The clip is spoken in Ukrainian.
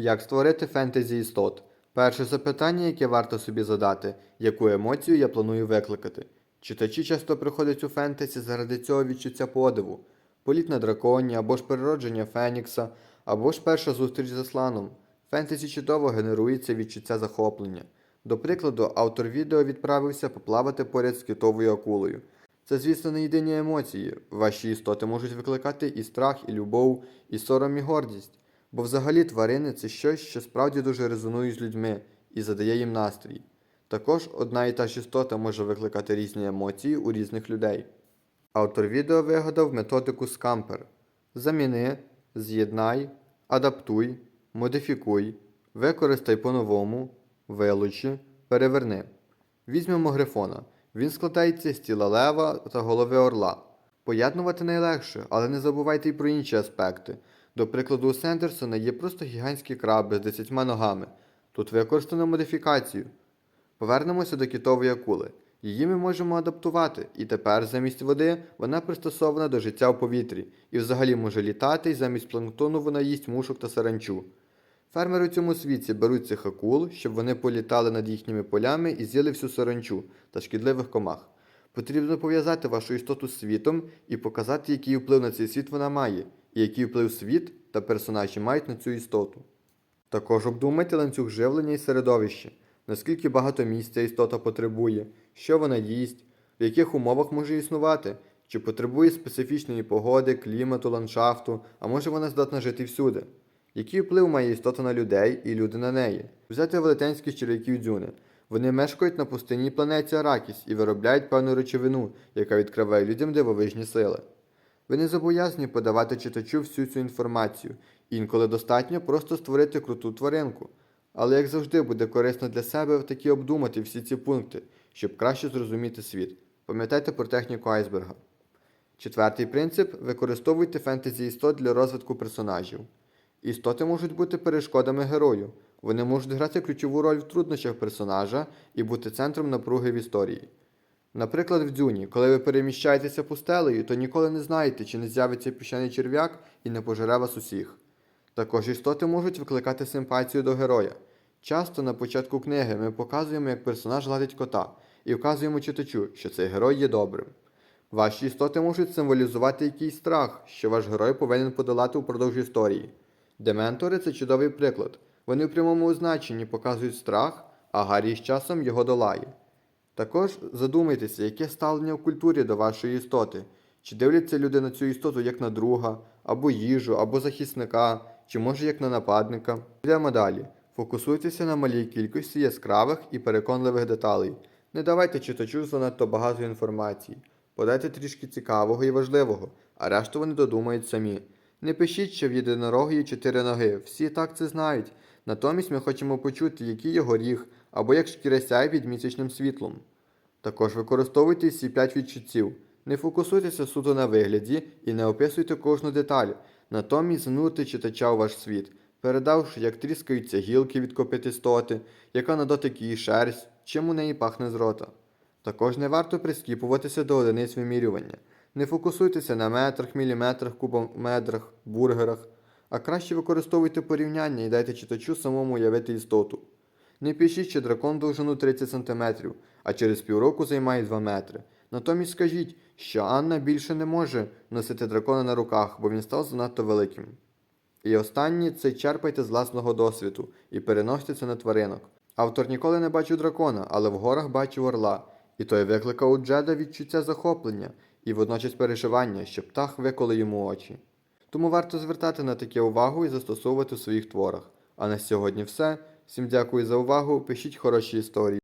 Як створити фентезі істот? Перше запитання, яке варто собі задати, яку емоцію я планую викликати. Читачі часто приходять у фентезі заради цього відчуття подиву, політ на драконі, або ж переродження Фенікса, або ж перша зустріч з Асланом. Фентезі чудово генерується відчуття захоплення. До прикладу, автор відео відправився поплавати поряд з китовою акулою. Це, звісно, не єдині емоції. Ваші істоти можуть викликати і страх, і любов, і сором, і гордість. Бо взагалі тварини це щось, що справді дуже резонує з людьми і задає їм настрій. Також одна і та ж істота може викликати різні емоції у різних людей. Автор відео вигадав методику Scamper. Заміни, з'єднай, адаптуй, модифікуй, використай по-новому, вилучи, переверни. Візьмемо грифона. Він складається з тіла лева та голови орла. Поєднувати найлегше, але не забувайте й про інші аспекти. До прикладу, у Сендерсона є просто гігантські краби з десятьма ногами. Тут використано модифікацію. Повернемося до китової акули. Її ми можемо адаптувати, і тепер замість води вона пристосована до життя в повітрі і взагалі може літати, і замість планктону вона їсть мушок та саранчу. Фермери у цьому світі беруть цих акул, щоб вони політали над їхніми полями і з'їли всю саранчу та шкідливих комах. Потрібно пов'язати вашу істоту з світом і показати, який вплив на цей світ вона має, і який вплив світ та персонажі мають на цю істоту. Також обдумайте ланцюг живлення і середовище, наскільки багато місця істота потребує, що вона їсть, в яких умовах може існувати, чи потребує специфічної погоди, клімату, ландшафту, а може вона здатна жити всюди. Який вплив має істота на людей і люди на неї? Взяти велетенських черв'яків дзюни. Вони мешкають на пустинній планеті Аракіс і виробляють певну речовину, яка відкриває людям дивовижні сили. Ви не зобов'язані подавати читачу всю цю інформацію, інколи достатньо просто створити круту тваринку. Але як завжди буде корисно для себе таки обдумати всі ці пункти, щоб краще зрозуміти світ. Пам'ятайте про техніку айсберга. Четвертий принцип використовуйте фентезі істот для розвитку персонажів. Істоти можуть бути перешкодами герою. Вони можуть грати ключову роль в труднощах персонажа і бути центром напруги в історії. Наприклад, в дзюні, коли ви переміщаєтеся пустелею, то ніколи не знаєте, чи не з'явиться піщаний черв'як і не пожере вас усіх. Також істоти можуть викликати симпатію до героя. Часто на початку книги ми показуємо, як персонаж гладить кота, і вказуємо читачу, що цей герой є добрим. Ваші істоти можуть символізувати якийсь страх, що ваш герой повинен подолати упродовж історії. Дементори це чудовий приклад. Вони в прямому значенні показують страх, а Гаррі з часом його долає. Також задумайтеся, яке ставлення в культурі до вашої істоти. Чи дивляться люди на цю істоту як на друга, або їжу, або захисника, чи може як на нападника. Йдемо далі. Фокусуйтеся на малій кількості яскравих і переконливих деталей. Не давайте читачу занадто багато інформації. Подайте трішки цікавого і важливого, а решту вони додумають самі. Не пишіть, що в єдинорога є чотири ноги, всі так це знають. Натомість ми хочемо почути, який його ріг, або як шкіра сяє під місячним світлом. Також використовуйте всі п'ять відчуттів. Не фокусуйтеся суто на вигляді і не описуйте кожну деталь, натомість занурте читача у ваш світ, передавши, як тріскаються гілки від копитистоти, яка на дотик її шерсть, чим у неї пахне з рота. Також не варто прискіпуватися до одиниць вимірювання. Не фокусуйтеся на метрах, міліметрах, кубометрах, бургерах, а краще використовуйте порівняння і дайте читачу самому уявити істоту. Не пишіть, що дракон довжину 30 см, а через півроку займає 2 метри. Натомість скажіть, що Анна більше не може носити дракона на руках, бо він став занадто великим. І останнє це черпайте з власного досвіду і переносьте це на тваринок. Автор ніколи не бачив дракона, але в горах бачив орла, і той викликав у Джеда відчуття захоплення і водночас переживання, що птах виколи йому очі. Тому варто звертати на таке увагу і застосовувати в своїх творах. А на сьогодні все. Всім дякую за увагу. Пишіть хороші історії.